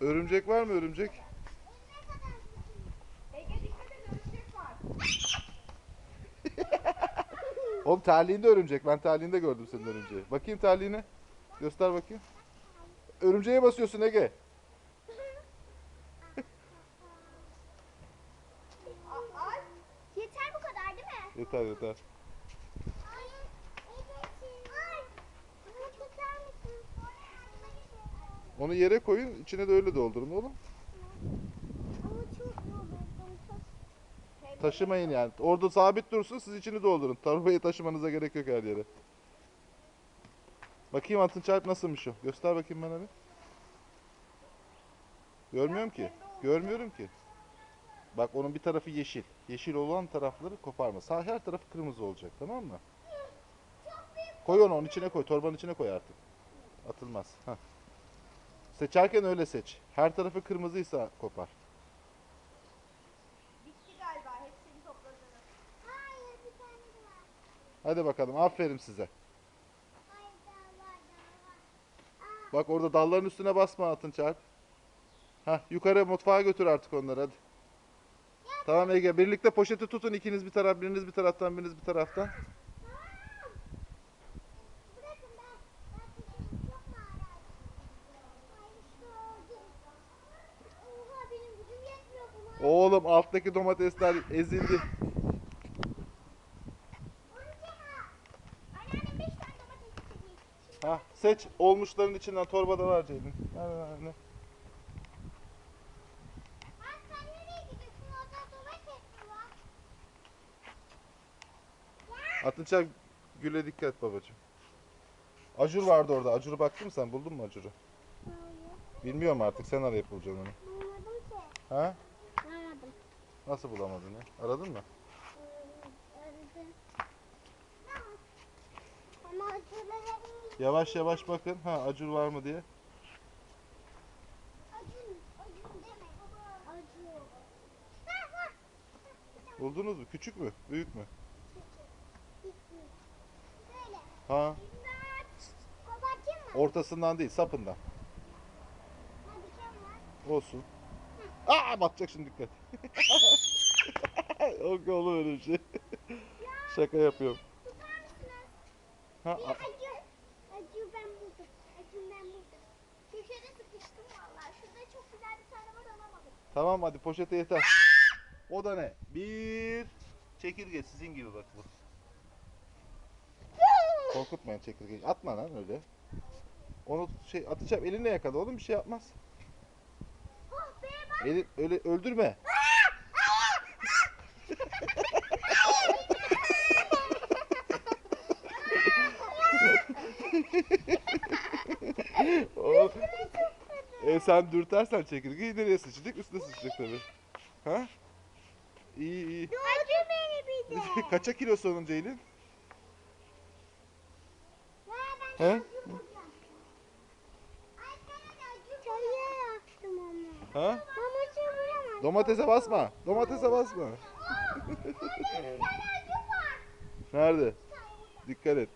Örümcek var mı örümcek? Ege dikkat et örümcek var. Oğlum terliğinde örümcek. Ben terliğinde gördüm senin örümceği. Bakayım terliğine. Göster bakayım. Örümceğe basıyorsun Ege. Yeter bu kadar değil mi? Yeter yeter. Onu yere koyun. içine de öyle doldurun oğlum. Çok Taşımayın yani. Orada sabit dursun siz içini doldurun. Torbayı taşımanıza gerek yok her yere. Bakayım atın çarp nasılmış o. Göster bakayım bana bir. Görmüyorum ki. Görmüyorum ki. Bak onun bir tarafı yeşil. Yeşil olan tarafları koparma. Sağ her tarafı kırmızı olacak tamam mı? Koy onu onun içine koy. Torbanın içine koy artık. Atılmaz. Heh. Seçerken öyle seç. Her tarafı kırmızıysa kopar. Bitti galiba. Hepsini topladınız. Hayır bir tane var. Hadi bakalım aferin size. Hayır daha var daha var. Aa, Bak orada dalların üstüne basma atın çarp. Hah yukarı mutfağa götür artık onları hadi. Tamam Ege birlikte poşeti tutun ikiniz bir taraf biriniz bir taraftan biriniz bir taraftan. Alttaki domatesler ezildi. Ha. Anneannem 5 tane domates istedi. Şimdi Hah seç olmuşların içinden torbada var Ceylin. Ver, ver, ver. Ay sen nereye gidiyorsun? Orada domates mi var? Atın çarp güle dikkat babacığım. Acur vardı orada. Acuru baktın mı sen? Buldun mu acuru? Bilmiyorum artık sen arayıp bulacaksın onu. Bulmadım ki. Ha? Nasıl bulamadın ya? Aradın mı? Aradım. Yavaş yavaş bakın. Ha acur var mı diye. acın. Buldunuz mu? Küçük mü? Büyük mü? Böyle. Ha? Ortasından değil sapından. Olsun. Aa batacak şimdi dikkat. Yok oğlum öyle bir şey. Şaka yapıyorum. Ha, a- acı. Acı ben buldum. Acı ben buldum. Köşede sıkıştım vallahi. Şurada çok güzel bir tane var alamadım. tamam hadi poşete yeter. O da ne? Bir çekirge sizin gibi bak bu. Korkutmayın çekirgeyi. Atma lan öyle. Onu şey atacağım elinle yakala oğlum bir şey yapmaz. Oh be bak. Eli öyle öldürme. O- e sen dürtersen çekirgeyi nereye sıçacak? Üstüne sıçacak tabii. Ha? İyi iyi. Acı beni bir de. Kaça kilo sonun Ceylin? He? Çayıya yaktım onu. Ha? Ama çeviremem. Domatese basma. Domatese basma. Nerede? Dikkat et.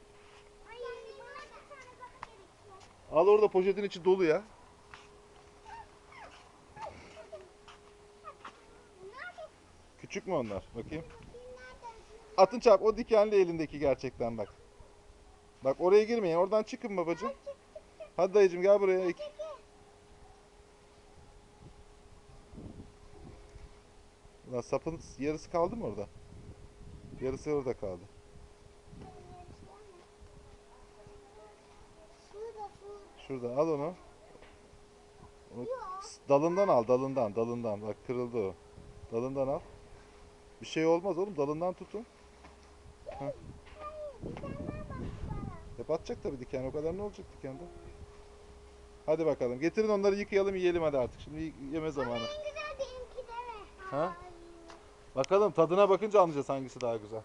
Al orada poşetin içi dolu ya. Küçük mü onlar? Bakayım. Atın çarp o dikenli elindeki gerçekten bak. Bak oraya girmeyin. Oradan çıkın babacığım. Hadi dayıcım gel buraya. İk- Peki. Lan sapın yarısı kaldı mı orada? Yarısı orada kaldı. Şurada şu. Şurada al onu. Onu dalından al dalından dalından. Bak kırıldı o. Dalından al. Bir şey olmaz oğlum dalından tutun. Hayır, dikenler baktı bana. Hep atacak tabii diken. O kadar ne olacak dikende? Hadi bakalım. Getirin onları yıkayalım yiyelim hadi artık. Şimdi yeme zamanı. En güzel benimki de? Ha? Bakalım tadına bakınca anlayacağız hangisi daha güzel.